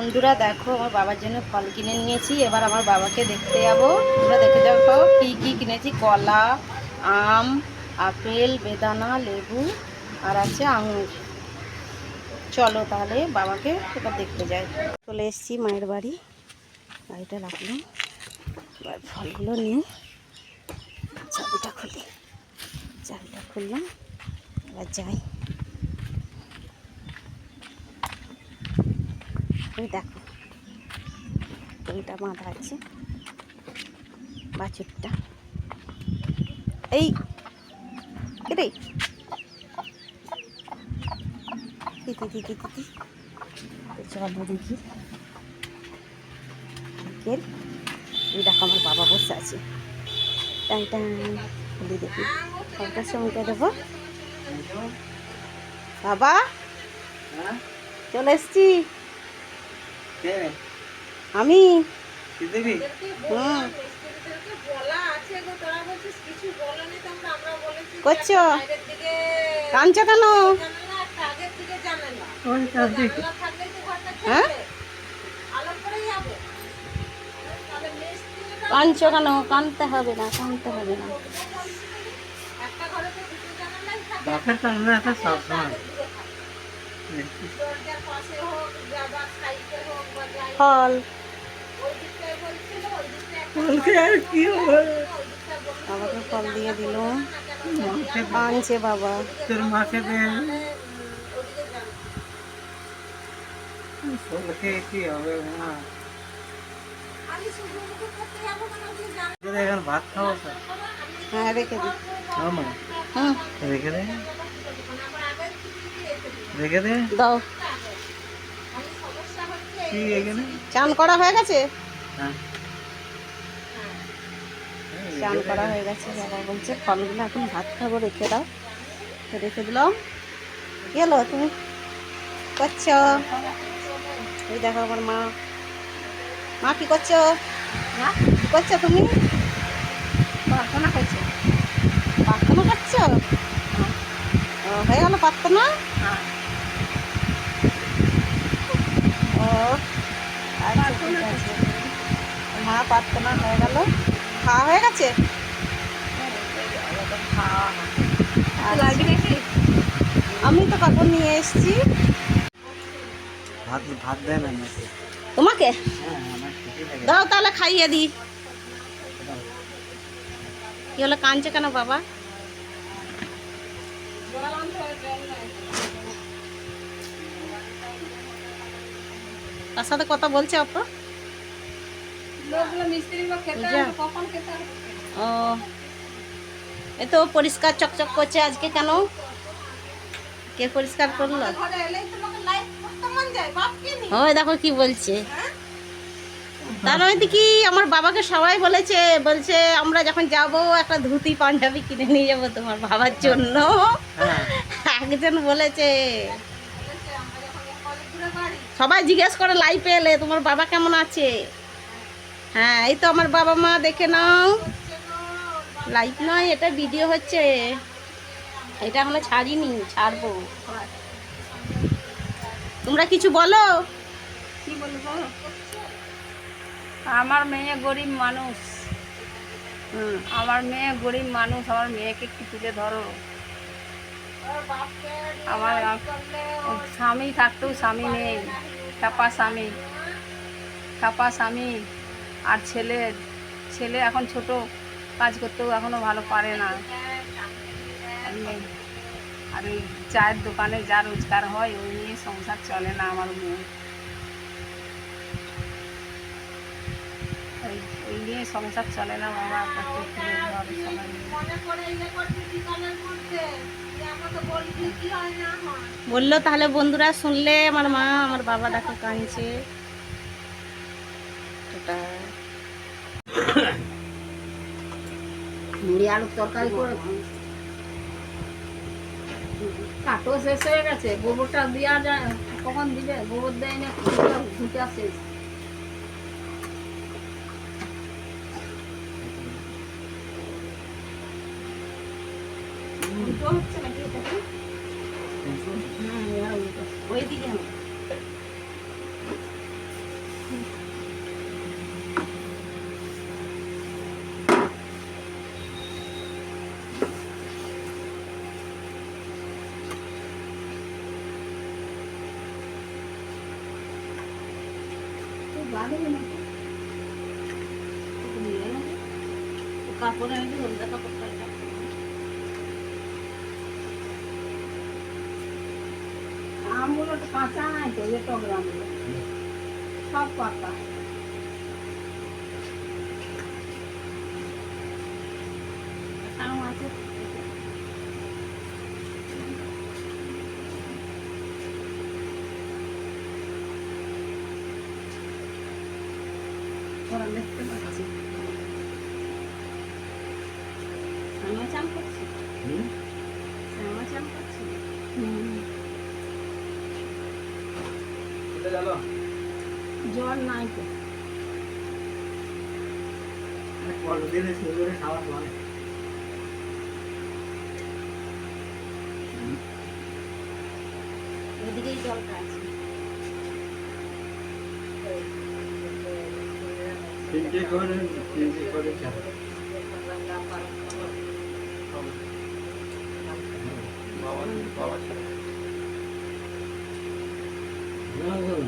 বন্ধুরা, দেখো, আমার বাবার জন্য ফল কিনে নিয়েছি। এবার আমার বাবাকে দেখতে যাব। তোমরা দেখে যাব কি কী কিনেছি। কলা, আম, আপেল, বেদানা, লেবু আর আছে আঙুর। চলো তাহলে বাবাকে এবার দেখতে যাই। চলে এসেছি মায়ের বাড়ি। বাড়িটা রাখলাম। এবার ফলগুলো নিয়ে চাবিটা খুলি। চাবিটা খুললাম। এবার যাই। ওই দেখো। ওইটা বাঁধা আছে। বাছুরটা। এই রে। দিদি দিদি দিদি তো চলো দেখি। বিকেল এই দেখো আমার বাবা বসে আছে। টাই খুলে দেখি। সবটার সঙ্গে দেবো। বাবা চলে এসছি। আমি। হুম করছ? কাঁদছো কেন? হ্যাঁ? কাঁদছো কেন? কাঁদতে হবে না কাঁদতে হবে না। ফল বলতে আর কি হবে বাবাকে ফল দিয়ে দিল মাকে আনছে বাবা তোর মাকে দে বলতে কি হবে মা যদি এখন ভাত খাব তো হ্যাঁ রেখে দিই আমা হুম রেখে দে রেখে দে। দাও। কি এখানে চান করা হয়ে গেছে? হ্যাঁ। চান করা হয়ে গেছে বাবা বলছে ফলগুলো এখন ভাত খাব রেখে দাও। রেখে দিলাম। হলো তুমি? করছ? এই দেখো আমার মা। মা কি করছ? কি করছ তুমি? প্রার্থনা করছ। প্রার্থনা করছ? ও, হয়ে গেল প্রার্থনা? ও আচ্ছা ঠিক আছে মা প্রার্থনা হয়ে গেল। খাওয়া হয়ে গেছে? আচ্ছা। আমি তো কাপড় নিয়ে এসেছি। ভাত ভাত দেয় না তোমাকে? হ্যাঁ দাও তাহলে খাইয়ে দিই কি হলো কাঁদছে কেন বাবা? তার সাথে কথা বলছে পূজা? ও এ তো পরিষ্কার চকচক করছে আজকে কেন? কে পরিষ্কার করল? ওই দেখো কি বলছে। তার মধ্যে কি আমার বাবাকে সবাই বলেছে বলছে আমরা যখন যাব একটা ধুতি পাঞ্জাবি কিনে নিয়ে যাব তোমার বাবার জন্য। হ্যাঁ। একজন বলেছে। সবাই জিজ্ঞেস করে লাইফে এলে তোমার বাবা কেমন আছে? হ্যাঁ এই তো আমার বাবা মা দেখে নাও। লাইফ নয় এটা ভিডিও হচ্ছে। এটা এখনও ছাড়িনি ছাড়বো। তোমরা কিছু বলো? কি বলব? আমার মেয়ে গরিব মানুষ। আমার মেয়ে গরিব মানুষ আমার মেয়েকে একটু তুলে ধরো। আমার স্বামী থাকতেও স্বামী নেই। চাপা স্বামী। চাপা স্বামী। আর ছেলে ছেলে এখন ছোট, কাজ করতেও এখনও ভালো পারে না। আর ওই চায়ের দোকানে যা রোজগার হয়, ওই নিয়ে সংসার চলে না আমার মেয়ে ওই নিয়ে সংসার চলে না বাবা বলল তাহলে বন্ধুরা শুনলে আমার মা, আমার বাবা দেখো কাঁদছে। মুড়ি আলুর তরকারি করে কাটো শেষ হয়ে গেছে গোবরটা দেওয়া যায় কখন দিবে? গোবর দেয় না ঘুটা শেষ হচ্ছে নাকি এটাতে? কাপড় আমি হলদা কাপড় আমগুলো কাঁচা নাই তো যে টগর আমগুলো সব পাতা আছে ওরা দেখতে পাচ্ছি। করছি? করছি? জ্বর নাই তো। করে খাওয়া পরে ওদিকেই জলটা আছে। তিনটে করে তিনটে করে চাপ আর এখন